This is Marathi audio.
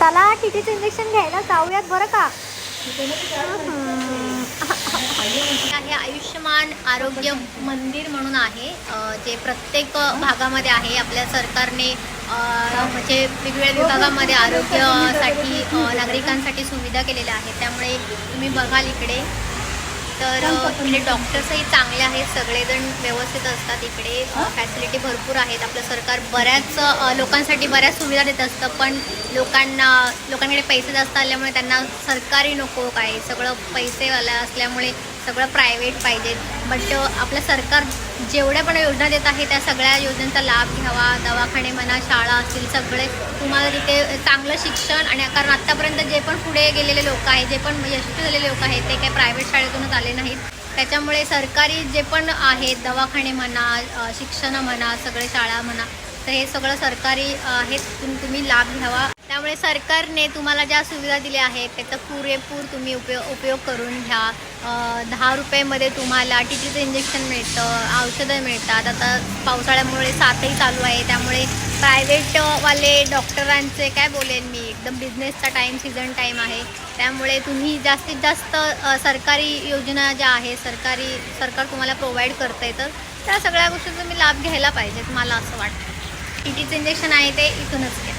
चला टीटीचं इंजेक्शन घ्यायला जाऊयात बरं का? आहे आयुष्यमान आरोग्य मंदिर म्हणून आहे. जे प्रत्येक भागामध्ये आहे. आपल्या सरकारने म्हणजे वेगवेगळ्या विभागामध्ये आरोग्यासाठी नागरिकांसाठी सुविधा केलेल्या आहेत. त्यामुळे तुम्ही बघाल इकडे. तर इकडे डॉक्टर्सही चांगले आहेत. सगळेजण व्यवस्थित असतात इकडे. फॅसिलिटी भरपूर आहेत. आपलं सरकार बऱ्याच लोकांसाठी बऱ्याच सुविधा देत असतं पण लोकांना लोकांकडे पैसे जास्त आल्यामुळे त्यांना सरकारी नको काय सगळं पैसेवाला असल्यामुळे सगळं प्रायव्हेट पाहिजे. बट आपलं सरकार जेवढ्या पण योजना देत आहे त्या सगळ्या योजनांचा लाभ घ्यावा दवाखाने म्हणा शाळा असतील सगळे तुम्हाला तिथे चांगलं शिक्षण आणि कारण आत्तापर्यंत जे पण पुढे गेलेले लोक आहेत जे पण यशस्वी झालेले लोक आहेत ते काही प्रायव्हेट शाळेतूनच आले नाहीत. त्याच्यामुळे सरकारी जे पण आहेत दवाखाने म्हणा शिक्षण म्हणा सगळे शाळा म्हणा तर हे सगळं सरकारी आहेत तुम्ही लाभ घ्यावा. त्यामुळे सरकारने तुम्हाला ज्या सुविधा दिल्या आहेत त्याचा पुरेपूर तुम्ही उपयोग उपयोग करून घ्या. दहा रुपयेमध्ये तुम्हाला टी टीचं इंजेक्शन मिळतं औषधं मिळतात. आता पावसाळ्यामुळे साथही चालू आहे. त्यामुळे प्रायव्हेटवाले डॉक्टरांचे काय बोलेन मी एकदम बिझनेसचा टाईम सीझन टाईम आहे. त्यामुळे तुम्ही जास्तीत जास्त सरकारी योजना ज्या आहेत सरकारी सरकार तुम्हाला प्रोव्हाइड करतं आहे तर त्या सगळ्या गोष्टी तुम्ही लाभ घ्यायला पाहिजेत मला असं वाटतं. टी टीचं इंजेक्शन आहे ते इथूनच घ्या.